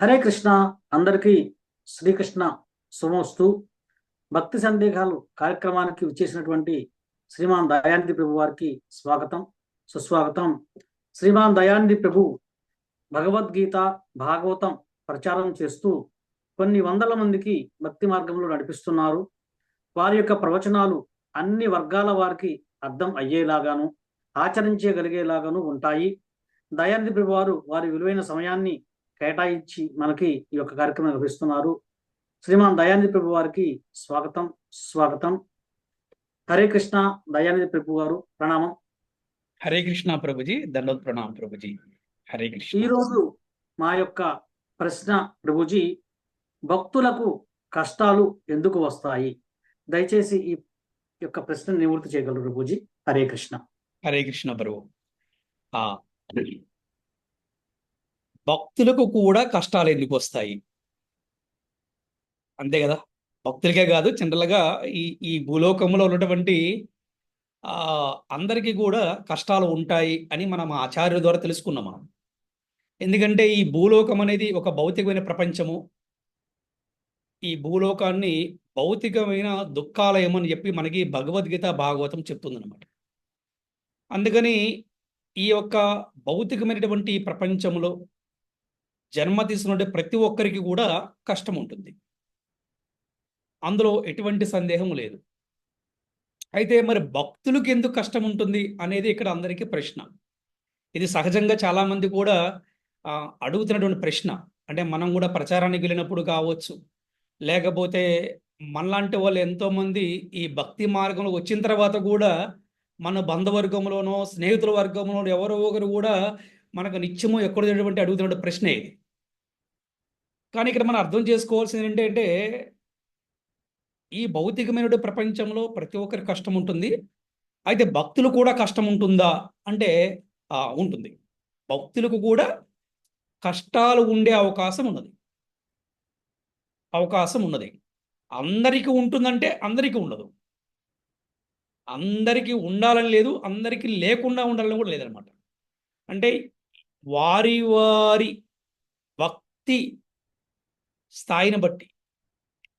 హరే కృష్ణ. అందరికీ శ్రీకృష్ణ శుభమస్తు. భక్తి సందేహాలు కార్యక్రమానికి విచ్చేసినటువంటి శ్రీమాన్ దయానిధి ప్రభు వారికి స్వాగతం సుస్వాగతం. శ్రీమాన్ దయానిధి ప్రభు భగవద్గీత భాగవతం ప్రచారం చేస్తూ కొన్ని వందల మందికి భక్తి మార్గంలో నడిపిస్తున్నారు. వారి యొక్క ప్రవచనాలు అన్ని వర్గాల వారికి అర్థం అయ్యేలాగాను ఆచరించగలిగేలాగాను ఉంటాయి. దయానిధి ప్రభు వారు వారి విలువైన సమయాన్ని కేటాయించి మనకి ఈ యొక్క కార్యక్రమం నిర్వహిస్తున్నారు. శ్రీమాన్ దయానిధి ప్రభు వారికి స్వాగతం స్వాగతం. హరే కృష్ణ దయానిధి ప్రభు వారు ప్రణామం. హరే కృష్ణ ప్రభుజీ దండోత్ ప్రణామ్ ప్రభుజీ. హరే కృష్ణ. ఈరోజు మా యొక్క ప్రశ్న ప్రభుజీ భక్తులకు కష్టాలు ఎందుకు వస్తాయి? దయచేసి ఈ యొక్క ప్రశ్న నివృత్తి చేయగలరు ప్రభుజీ. హరే కృష్ణ. హరే కృష్ణ ప్రభు. ఆ భక్తులకు కూడా కష్టాలు ఎందుకు వస్తాయి? అంతే కదా? భక్తులకే కాదు జనరల్గా ఈ ఈ భూలోకంలో ఉన్నటువంటి అందరికీ కూడా కష్టాలు ఉంటాయి అని మనం ఆచార్యుల ద్వారా తెలుసుకున్నాం మనం. ఎందుకంటే ఈ భూలోకం అనేది ఒక భౌతికమైన ప్రపంచము. ఈ భూలోకాన్ని భౌతికమైన దుఃఖాలయం అని చెప్పి మనకి భగవద్గీత భాగవతం చెప్తుందన్నమాట. అందుకని ఈ యొక్క భౌతికమైనటువంటి ప్రపంచంలో జన్మ తీసుకున్నటువంటి ప్రతి ఒక్కరికి కూడా కష్టం ఉంటుంది అందులో ఎటువంటి సందేహం లేదు. అయితే మరి భక్తులకు ఎందుకు కష్టం ఉంటుంది అనేది ఇక్కడ అందరికీ ప్రశ్న. ఇది సహజంగా చాలామంది కూడా అడుగుతున్నటువంటి ప్రశ్న. అంటే మనం కూడా ప్రచారానికి వెళ్ళినప్పుడు కావచ్చు లేకపోతే మనలాంటి వాళ్ళు ఎంతోమంది ఈ భక్తి మార్గంలో వచ్చిన తర్వాత కూడా మన బంధువర్గంలోనో స్నేహితుల వర్గంలోనో ఎవరో ఒకరు కూడా మనకు నిత్యము ఎక్కడ అడుగుతున్నటువంటి ప్రశ్నే ఇది. కానీ ఇక్కడ మనం అర్థం చేసుకోవాల్సింది ఏంటంటే ఈ భౌతికమైన ప్రపంచంలో ప్రతి ఒక్కరి కష్టం ఉంటుంది. అయితే భక్తులు కూడా కష్టం ఉంటుందా? అంటే ఉంటుంది. భక్తులకు కూడా కష్టాలు ఉండే అవకాశం ఉన్నది. అవకాశం ఉన్నది. అందరికీ ఉంటుందంటే అందరికీ ఉండదు. అందరికీ ఉండాలని లేదు అందరికీ లేకుండా ఉండాలని కూడా లేదనమాట అంటే వారి వారి భక్తి స్థాయిని బట్టి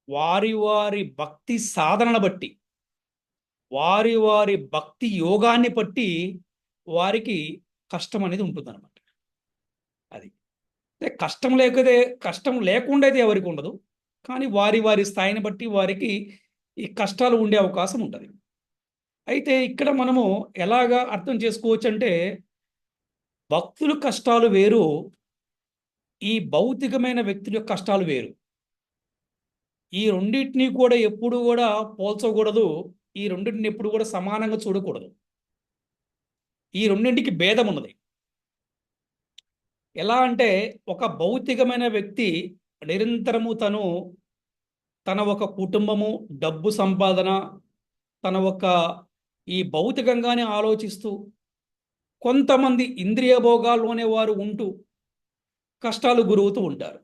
వారి వారి భక్తి సాధనను బట్టి వారి వారి భక్తి యోగాన్ని బట్టి వారికి కష్టం అనేది ఉంటుందన్నమాట. అది. అంటే కష్టం లేకపోతే కష్టం లేకుండా అయితే ఎవరికి ఉండదు. కానీ వారి వారి స్థాయిని బట్టి వారికి ఈ కష్టాలు ఉండే అవకాశం ఉంటుంది. అయితే ఇక్కడ మనము ఎలాగా అర్థం చేసుకోవచ్చు అంటే భక్తుల కష్టాలు వేరు ఈ భౌతికమైన వ్యక్తుల యొక్క కష్టాలు వేరు. ఈ రెండింటినీ కూడా ఎప్పుడు కూడా పోల్చకూడదు. ఈ రెండింటిని ఎప్పుడు కూడా సమానంగా చూడకూడదు. ఈ రెండింటికి భేదం ఉన్నది. ఎలా అంటే ఒక భౌతికమైన వ్యక్తి నిరంతరము తను తన ఒక కుటుంబము డబ్బు సంపాదన తన ఒక ఈ భౌతికంగానే ఆలోచిస్తూ కొంతమంది ఇంద్రియ భోగాల్లోనే వారు ఉంటూ కష్టాలు గురవుతూ ఉంటారు.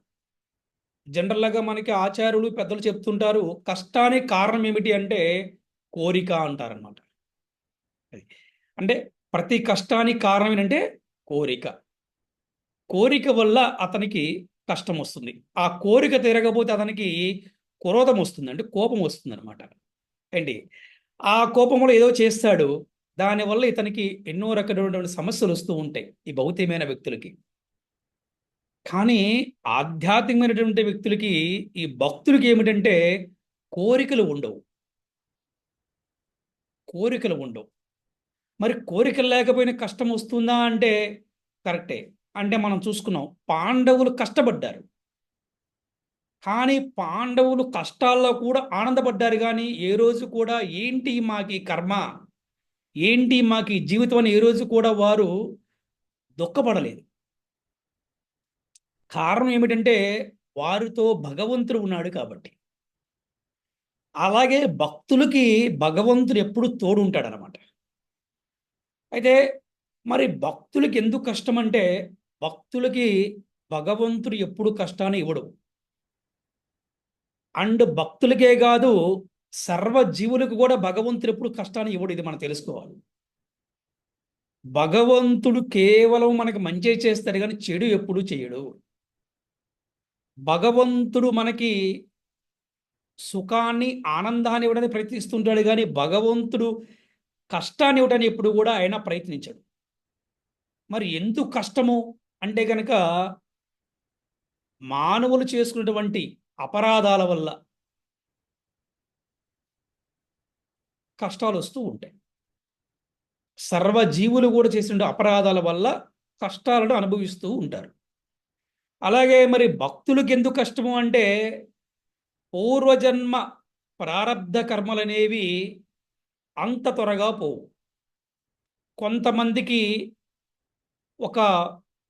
జనరల్గా మనకి ఆచార్యులు పెద్దలు చెప్తుంటారు కష్టానికి కారణం ఏమిటి అంటే కోరిక అంటారనమాట అంటే ప్రతి కష్టానికి కారణం ఏంటంటే కోరిక. కోరిక వల్ల అతనికి కష్టం వస్తుంది. ఆ కోరిక తీరకపోతే అతనికి క్రోధం వస్తుంది. అంటే కోపం వస్తుంది అనమాట ఏంటి? ఆ కోపంలో ఏదో చేస్తాడు. దానివల్ల ఇతనికి ఎన్నో రకమైనటువంటి సమస్యలు వస్తూ ఉంటాయి ఈ భౌతికమైన వ్యక్తులకి. కానీ ఆధ్యాత్మికమైనటువంటి వ్యక్తులకి ఈ భక్తులకి ఏమిటంటే కోరికలు ఉండవు. కోరికలు ఉండవు. మరి కోరికలు లేకపోయినా కష్టం వస్తుందా అంటే కరెక్టే. అంటే మనం చూసుకున్నాం పాండవులు కష్టపడ్డారు. కానీ పాండవులు కష్టాల్లో కూడా ఆనందపడ్డారు కానీ ఏ రోజు కూడా ఏంటి మాకి కర్మ? ఏంటి మాకి జీవితం అని ఏ రోజు కూడా వారు దుఃఖపడలేదు. కారణం ఏమిటంటే వారితో భగవంతుడు ఉన్నాడు కాబట్టి. అలాగే భక్తులకి భగవంతుడు ఎప్పుడు తోడు ఉంటాడనమాట అయితే మరి భక్తులకి ఎందుకు కష్టం అంటే భక్తులకి భగవంతుడు ఎప్పుడు కష్టాన్ని ఇవ్వడు. అండ్ భక్తులకే కాదు సర్వ జీవులకు కూడా భగవంతుడు ఎప్పుడు కష్టాన్ని ఇవ్వడు ఇది మనం తెలుసుకోవాలి. భగవంతుడు కేవలం మనకి మంచి చేస్తాడు కానీ చెడు ఎప్పుడు చేయడు. భగవంతుడు మనకి సుఖాన్ని ఆనందాన్ని ఇవ్వడానికి ప్రయత్నిస్తుంటాడు కానీ భగవంతుడు కష్టాన్ని ఇవ్వడానికి ఎప్పుడు కూడా ఆయన ప్రయత్నించాడు. మరి ఎందుకు కష్టము? అంటే కనుక మానవులు చేసుకున్నటువంటి అపరాధాల వల్ల కష్టాలు వస్తూ ఉంటాయి. సర్వజీవులు కూడా చేసిన అపరాధాల వల్ల కష్టాలను అనుభవిస్తూ ఉంటారు. అలాగే మరి భక్తులకు ఎందుకు కష్టము అంటే పూర్వజన్మ ప్రారబ్ధ కర్మలనేవి అంత త్వరగా పోవు. కొంతమందికి ఒక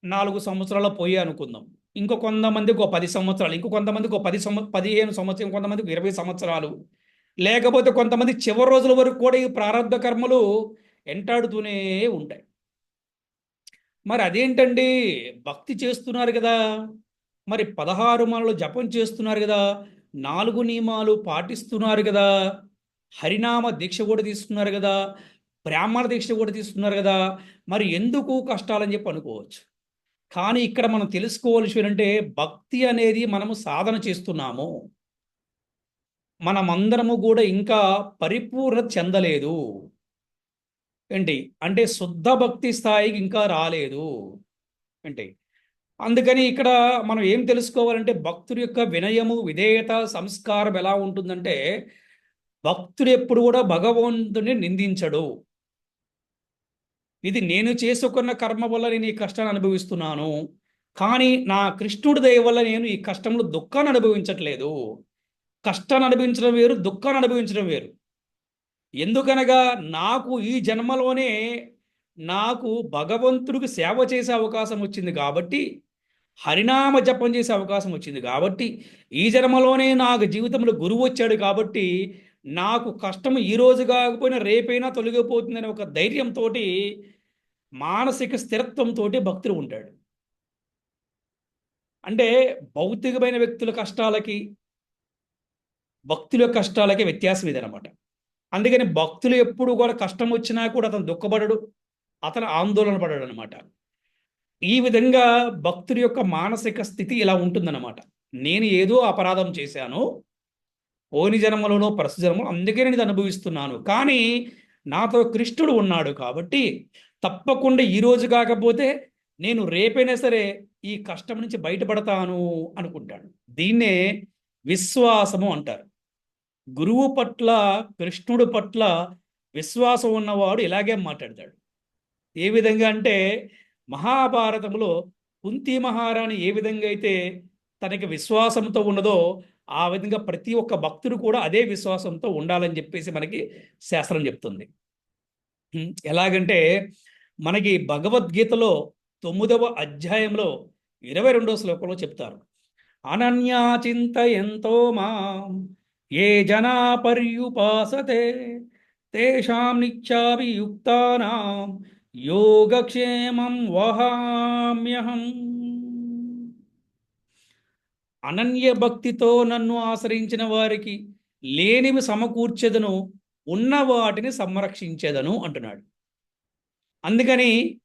నాలుగు సంవత్సరాలు పోయి అనుకుందాం. ఇంకో కొంతమందికి ఒక పది సంవత్సరాలు ఇంకో కొంతమందికి ఒక పది సంవ పదిహేను సంవత్సరం కొంతమందికి ఇరవై సంవత్సరాలు. లేకపోతే కొంతమంది చివరి రోజుల వరకు కూడా ఈ ప్రారంభ కర్మలు ఎంటాడుతూనే ఉంటాయి. మరి అదేంటండి? భక్తి చేస్తున్నారు కదా. మరి పదహారు మాలలు జపం చేస్తున్నారు కదా. నాలుగు నియమాలు పాటిస్తున్నారు కదా. హరినామ దీక్ష కూడా తీసుకున్నారు కదా. బ్రాహ్మణ దీక్ష కూడా తీసుకున్నారు కదా. మరి ఎందుకు కష్టాలని చెప్పి అనుకోవచ్చు. కానీ ఇక్కడ మనం తెలుసుకోవాల్సి అంటే భక్తి అనేది మనము సాధన చేస్తున్నాము. మనమందరము కూడా ఇంకా పరిపూర్ణత చెందలేదు. ఏంటి? అంటే శుద్ధ భక్తి స్థాయికి ఇంకా రాలేదు. ఏంటి? అందుకని ఇక్కడ మనం ఏం తెలుసుకోవాలంటే భక్తుడి యొక్క వినయము విధేయత సంస్కారం ఎలా ఉంటుందంటే భక్తుడు ఎప్పుడు కూడా భగవంతుడిని నిందించడు. ఇది నేను చేసుకున్న కర్మ వల్ల నేను ఈ కష్టాన్ని అనుభవిస్తున్నాను. కానీ నా కృష్ణుడి దయ వల్ల నేను ఈ కష్టంలో దుఃఖాన్ని అనుభవించట్లేదు. కష్టాన్ని అనుభవించడం వేరు దుఃఖాన్ని అనుభవించడం వేరు. ఎందుకనగా నాకు ఈ జన్మలోనే నాకు భగవంతుడికి సేవ చేసే అవకాశం వచ్చింది కాబట్టి హరినామ జపం చేసే అవకాశం వచ్చింది కాబట్టి ఈ జన్మలోనే నాకు జీవితంలో గురువు వచ్చాడు కాబట్టి నాకు కష్టం ఈ రోజు కాకపోయినా రేపైనా తొలగిపోతుందనే ఒక ధైర్యంతో మానసిక స్థిరత్వంతో భక్తుడు ఉంటాడు. అంటే భౌతికమైన వ్యక్తుల కష్టాలకి భక్తుల కష్టాలకి వ్యత్యాసం ఇదనమాట అందుకని భక్తులు ఎప్పుడు కూడా కష్టం వచ్చినా కూడా అతను దుఃఖపడడు అతను ఆందోళన పడడు అనమాట ఈ విధంగా భక్తుడి యొక్క మానసిక స్థితి ఇలా ఉంటుందన్నమాట. నేను ఏదో అపరాధం చేశాను పోని జన్మలోనో ప్రస్తుత జన్మలో అందుకే నేను ఇది అనుభవిస్తున్నాను. కానీ నాతో కృష్ణుడు ఉన్నాడు కాబట్టి తప్పకుండా ఈ రోజు కాకపోతే నేను రేపైనా సరే ఈ కష్టం నుంచి బయటపడతాను అనుకుంటాడు. దీన్నే విశ్వాసము అంటారు. గురువు పట్ల కృష్ణుడు పట్ల విశ్వాసం ఉన్నవాడు ఇలాగే మాట్లాడతాడు. ఏ విధంగా అంటే మహాభారతంలో కుంతి మహారాణి ఏ విధంగా అయితే తనకి విశ్వాసంతో ఉన్నదో ఆ విధంగా ప్రతి ఒక్క భక్తుడు కూడా అదే విశ్వాసంతో ఉండాలని చెప్పేసి మనకి శాస్త్రం చెప్తుంది. ఎలాగంటే మనకి భగవద్గీతలో తొమ్మిదవ అధ్యాయంలో ఇరవై రెండవ శ్లోకంలో చెప్తారు. అనన్యాచింత చింతయంతో మా ఏ జనా పర్యుపాసతే? తేషాం నిత్యాభియుక్తానాం యోగక్షేమం వహామ్యహం. అనన్య భక్తితో నన్ను ఆశ్రయించిన వారికి లేనివి సమకూర్చెదను ఉన్న వాటిని సంరక్షించేదను అంటున్నాడు. అందుకని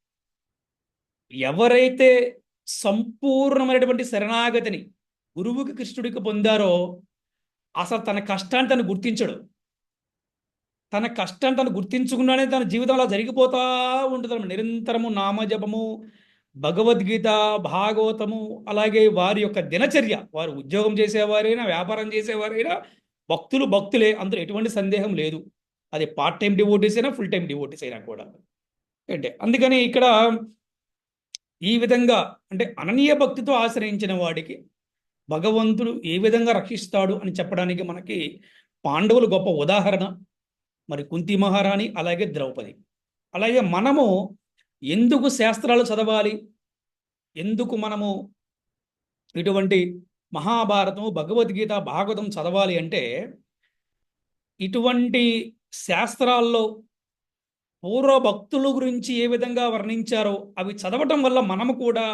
ఎవరైతే సంపూర్ణమైనటువంటి శరణాగతిని గురువుకి కృష్ణుడికి పొందారో అసలు తన కష్టాన్ని తను గుర్తించడు. తన కష్టాన్ని తను గుర్తించుకున్నానే తన జీవితంలో జరిగిపోతా ఉంటుంది నిరంతరము నామజపము భగవద్గీత భాగవతము అలాగే వారి యొక్క దినచర్య. వారు ఉద్యోగం చేసేవారైనా వ్యాపారం చేసేవారైనా భక్తులు భక్తులే అందులో ఎటువంటి సందేహం లేదు. అది పార్ట్ టైం డివోటీస్ అయినా ఫుల్ టైం డివోటీస్ అయినా కూడా. అంటే అందుకని ఇక్కడ ఈ విధంగా అంటే అననీయ భక్తితో ఆశ్రయించిన వాడికి భగవంతుడు ఏ విధంగా రక్షిస్తాడు అని చెప్పడానికి మనకి పాండవులు గొప్ప ఉదాహరణ. మరి కుంతి మహారాణి అలాగే ద్రౌపది. అలాగే మనము ఎందుకు శాస్త్రాలు చదవాలి? ఎందుకు మనము ఇటువంటి మహాభారతం భగవద్గీత భాగవతం చదవాలి అంటే ఇటువంటి శాస్త్రాల్లో పూర్వ భక్తుల గురించి ఏ విధంగా వర్ణించారో అవి చదవటం వల్ల మనము కూడా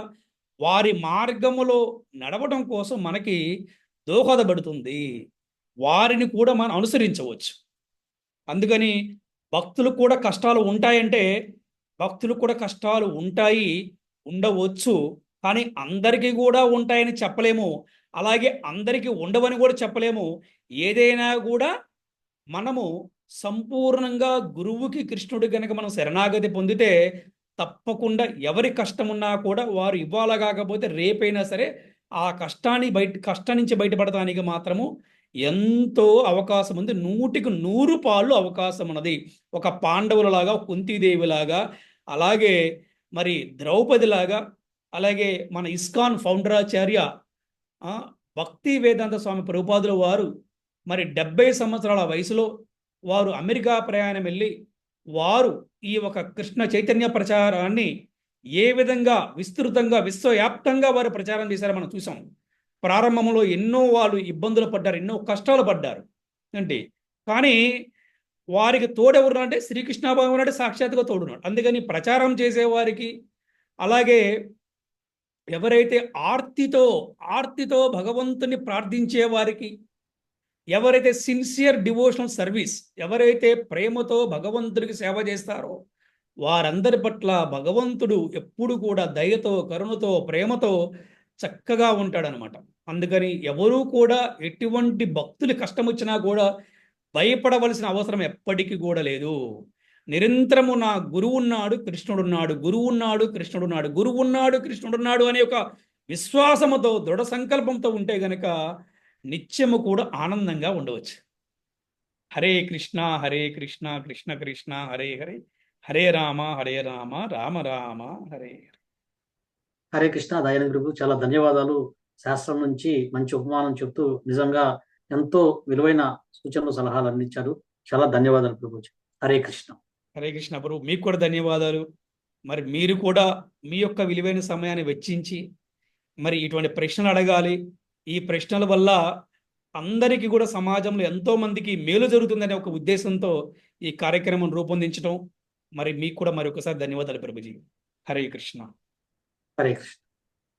వారి మార్గములో నడవటం కోసం మనకి దోహదపడుతుంది. వారిని కూడా మనం అనుసరించవచ్చు. అందుకని భక్తులు కూడా కష్టాలు ఉంటాయంటే భక్తులు కూడా కష్టాలు ఉంటాయి ఉండవచ్చు. కానీ అందరికీ కూడా ఉంటాయని చెప్పలేము. అలాగే అందరికీ ఉండవని కూడా చెప్పలేము. ఏదైనా కూడా మనము సంపూర్ణంగా గురువుకి కృష్ణుడి కనుక మనం శరణాగతి పొందితే తప్పకుండా ఎవరి కష్టం ఉన్నా కూడా వారు ఇవ్వాల కాకపోతే రేపైనా సరే ఆ కష్టాన్ని బయట కష్టం నుంచి బయటపడటానికి మాత్రము ఎంతో అవకాశం ఉంది. నూటికి నూరు పాళ్ళు అవకాశం ఉన్నది. ఒక పాండవులలాగా కుంతీదేవిలాగా అలాగే మరి ద్రౌపదిలాగా అలాగే మన ఇస్కాన్ ఫౌండరాచార్య భక్తి వేదాంత స్వామి ప్రభుపాదుల వారు మరి డెబ్బై సంవత్సరాల వయసులో వారు అమెరికా ప్రయాణం వెళ్ళి వారు ఈ ఒక కృష్ణ చైతన్య ప్రచారాన్ని ఏ విధంగా విస్తృతంగా విశ్వవ్యాప్తంగా వారు ప్రచారం చేశారో మనం చూసాం ప్రారంభంలో ఎన్నో వాళ్ళు ఇబ్బందులు పడ్డారు ఎన్నో కష్టాలు పడ్డారు. అంటే కానీ వారికి తోడెవరు అంటే శ్రీకృష్ణ భగవానుడు అంటే సాక్షాత్తుగా తోడున్నాడు. అందుకని ప్రచారం చేసేవారికి అలాగే ఎవరైతే ఆర్తితో ఆర్తితో భగవంతుని ప్రార్థించే వారికి ఎవరైతే సిన్సియర్ డివోషనల్ సర్వీస్ ఎవరైతే ప్రేమతో భగవంతుడికి సేవ చేస్తారో వారందరి పట్ల భగవంతుడు ఎప్పుడు కూడా దయతో కరుణతో ప్రేమతో చక్కగా ఉంటాడనమాట. అందుకని ఎవరూ కూడా ఎటువంటి భక్తులు కష్టం వచ్చినా కూడా భయపడవలసిన అవసరం ఎప్పటికీ కూడా లేదు. నిరంతరము నా గురువు ఉన్నాడు కృష్ణుడున్నాడు గురువు ఉన్నాడు కృష్ణుడున్నాడు గురువు ఉన్నాడు కృష్ణుడున్నాడు అనే ఒక విశ్వాసముతో దృఢ సంకల్పంతో ఉంటే గనక నిత్యము కూడా ఆనందంగా ఉండవచ్చు. హరే కృష్ణ హరే కృష్ణ కృష్ణ కృష్ణ హరే హరే హరే రామ హరే రామ రామ రామ హరే హరే. హరే కృష్ణ దయానంద ప్రభు చాలా ధన్యవాదాలు. శాస్త్రం నుంచి మంచి ఉపమానం చెప్తూ నిజంగా ఎంతో విలువైన సూచనలు సలహాలు అందించారు. చాలా ధన్యవాదాలు ప్రభుజీ హరే కృష్ణ. హరే కృష్ణ ప్రభు మీకు కూడా ధన్యవాదాలు. మరి మీరు కూడా మీ యొక్క విలువైన సమయాన్ని వెచ్చించి మరి ఇటువంటి ప్రశ్నలు అడగాలి ఈ ప్రశ్నల వల్ల అందరికీ కూడా సమాజంలో ఎంతో మందికి మేలు జరుగుతుందనే ఒక ఉద్దేశంతో ఈ కార్యక్రమం రూపొందించడం మరి మీకు కూడా మరి ఒకసారి ధన్యవాదాలు ప్రభుజీ. హరే కృష్ణ. హరే కృష్ణ.